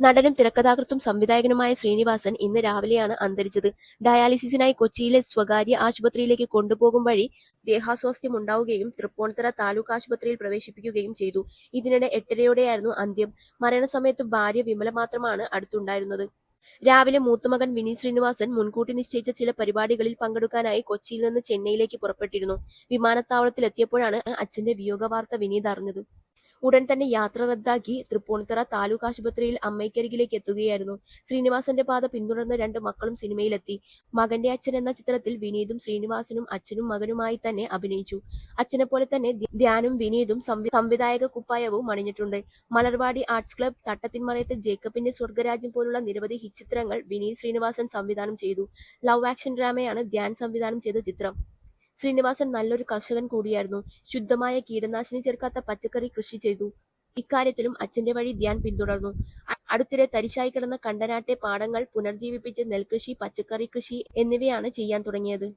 നടനും തിരക്കഥാകൃത്തും സംവിധായകനുമായ ശ്രീനിവാസൻ ഇന്ന് രാവിലെയാണ് അന്തരിച്ചത്. ഡയാലിസിസിനായി കൊച്ചിയിലെ സ്വകാര്യ ആശുപത്രിയിലേക്ക് കൊണ്ടുപോകും വഴി ദേഹാസ്വാസ്ഥ്യം ഉണ്ടാവുകയും തൃപ്പൂണിത്തറ താലൂക്ക് ആശുപത്രിയിൽ പ്രവേശിപ്പിക്കുകയും ചെയ്തു. ഇതിനിടെ എട്ടരയോടെയായിരുന്നു അന്ത്യം. മരണസമയത്ത് ഭാര്യ വിമല മാത്രമാണ് അടുത്തുണ്ടായിരുന്നത്. രാവിലെ മൂത്തമകൻ വിനീത് ശ്രീനിവാസൻ മുൻകൂട്ടി നിശ്ചയിച്ച ചില പരിപാടികളിൽ പങ്കെടുക്കാനായി കൊച്ചിയിൽ നിന്ന് ചെന്നൈയിലേക്ക് പുറപ്പെട്ടിരുന്നു. വിമാനത്താവളത്തിലെത്തിയപ്പോഴാണ് അച്ഛന്റെ വിയോഗവാർത്ത വിനീത് അറിഞ്ഞത്. ഉടൻ തന്നെ യാത്ര റദ്ദാക്കി തൃപ്പൂണിത്തറ താലൂക്ക് ആശുപത്രിയിൽ അമ്മയ്ക്കരികിലേക്ക് എത്തുകയായിരുന്നു. ശ്രീനിവാസന്റെ പാത പിന്തുടർന്ന രണ്ട് മക്കളും സിനിമയിലെത്തി. മകന്റെ അച്ഛൻ എന്ന ചിത്രത്തിൽ വിനീതും ശ്രീനിവാസനും അച്ഛനും മകനുമായി തന്നെ അഭിനയിച്ചു. അച്ഛനെ പോലെ തന്നെ ധ്യാനും വിനീതും സംവിധായക കുപ്പായവും അണിഞ്ഞിട്ടുണ്ട്. മലർവാടി ആർട്സ് ക്ലബ് തട്ടത്തിൻമറയത്ത് ജേക്കബിന്റെ സ്വർഗരാജ്യം പോലുള്ള നിരവധി ഹിറ്റ് ചിത്രങ്ങൾ വിനീത് ശ്രീനിവാസൻ സംവിധാനം ചെയ്തു. ലവ് ആക്ഷൻ ഡ്രാമയാണ് ധ്യാൻ സംവിധാനം ചെയ്ത ചിത്രം. ശ്രീനിവാസൻ നല്ലൊരു കർഷകൻ കൂടിയായിരുന്നു. ശുദ്ധമായ കീടനാശിനി ചേർക്കാത്ത പച്ചക്കറി കൃഷി ചെയ്തു. ഇക്കാര്യത്തിലും അച്ഛന്റെ വഴി ധ്യാൻ പിന്തുടർന്നു. അടുത്തിടെ തരിശായി കിടന്ന കണ്ടനാട്ടെ പാടങ്ങൾ പുനർജീവിപ്പിച്ച് നെൽകൃഷി പച്ചക്കറി കൃഷി എന്നിവയാണ് ചെയ്യാൻ തുടങ്ങിയത്.